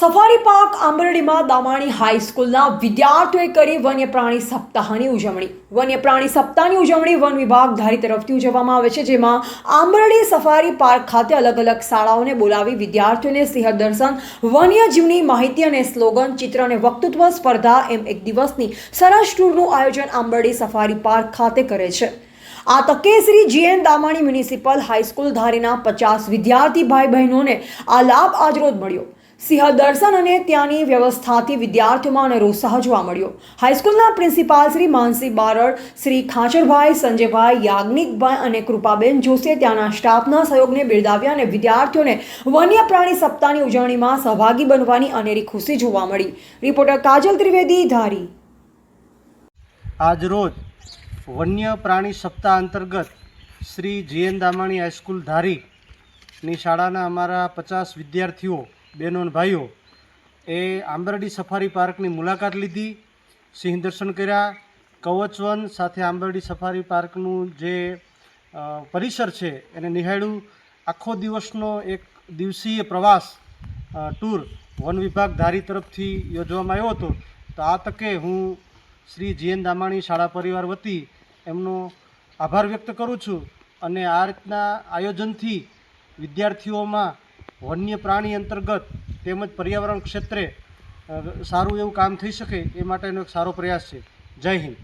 Safari park આંબરડીમાં Damani હાઈસ્કૂલના વિદ્યાર્થીઓએ કરી વન્ય પ્રાણી સપ્તાહની ઉજવણી. વન્ય પ્રાણી સપ્તાહની ઉજવણી વન વિભાગ ધારી તરફથી ઉજવવામાં આવે છે, જેમાં આંબરડી સફારી પાર્ક ખાતે અલગ અલગ શાળાઓને બોલાવી વિદ્યાર્થીઓને સિંહ દર્શન, વન્યજીવની માહિતી અને સ્લોગન, ચિત્ર અને વક્તૃત્વ સ્પર્ધા એમ એક દિવસની સરસ ટૂરનું આયોજન આંબરડી સફારી પાર્ક ખાતે કરે છે. આ તકે Shri GN Damani municipal high school ધારીના પચાસ વિદ્યાર્થી ભાઈ બહેનોને આ લાભ આજરોજ મળ્યો. સિંહ દર્શન અને ત્યાંની વ્યવસ્થાથી વિદ્યાર્થીઓમાં અને ઉત્સાહ જોવા મળ્યો. હાઈસ્કૂલના પ્રિન્સિપાલ શ્રી માનસી બારડ, શ્રી ખાચરભાઈ, સંજયભાઈ યાજ્ઞિકભાઈ અને કૃપાબેન જોશીએ ત્યાંના સ્ટાફના સહયોગને બિરદાવ્યા અને વિદ્યાર્થીઓને વન્ય પ્રાણી સપ્તાહની ઉજવણીમાં સહભાગી બનવાની અનેરી ખુશી જોવા મળી. રિપોર્ટર કાજલ ત્રિવેદી, ધારી. આજરોજ વન્ય પ્રાણી સપ્તાહ અંતર્ગત શ્રી જીએન દામાણી હાઈસ્કૂલ ધારીની શાળાના અમારા પચાસ વિદ્યાર્થીઓ બહેનો અને ભાઈઓ, એ આંબરડી સફારી પાર્કની મુલાકાત લીધી, સિંહ દર્શન કર્યા. કવચવન સાથે આંબરડી સફારી પાર્કનું જે પરિસર છે, એને નિહાળ્યું. આખો દિવસનો એક દિવસીય પ્રવાસ ટૂર વન વિભાગ ધારી તરફથી યોજવામાં આવ્યો હતો. તો આ તકે હું શ્રી જીએન દામાણી શાળા પરિવાર વતી એમનો આભાર વ્યક્ત કરું છું અને આ રીતના આયોજનથી વિદ્યાર્થીઓમાં વન્ય પ્રાણી અંતર્ગત તેમજ પર્યાવરણ ક્ષેત્રે સારું એવું કામ થઈ શકે એ માટેનો એક સારો પ્રયાસ છે. જય હિન્દ.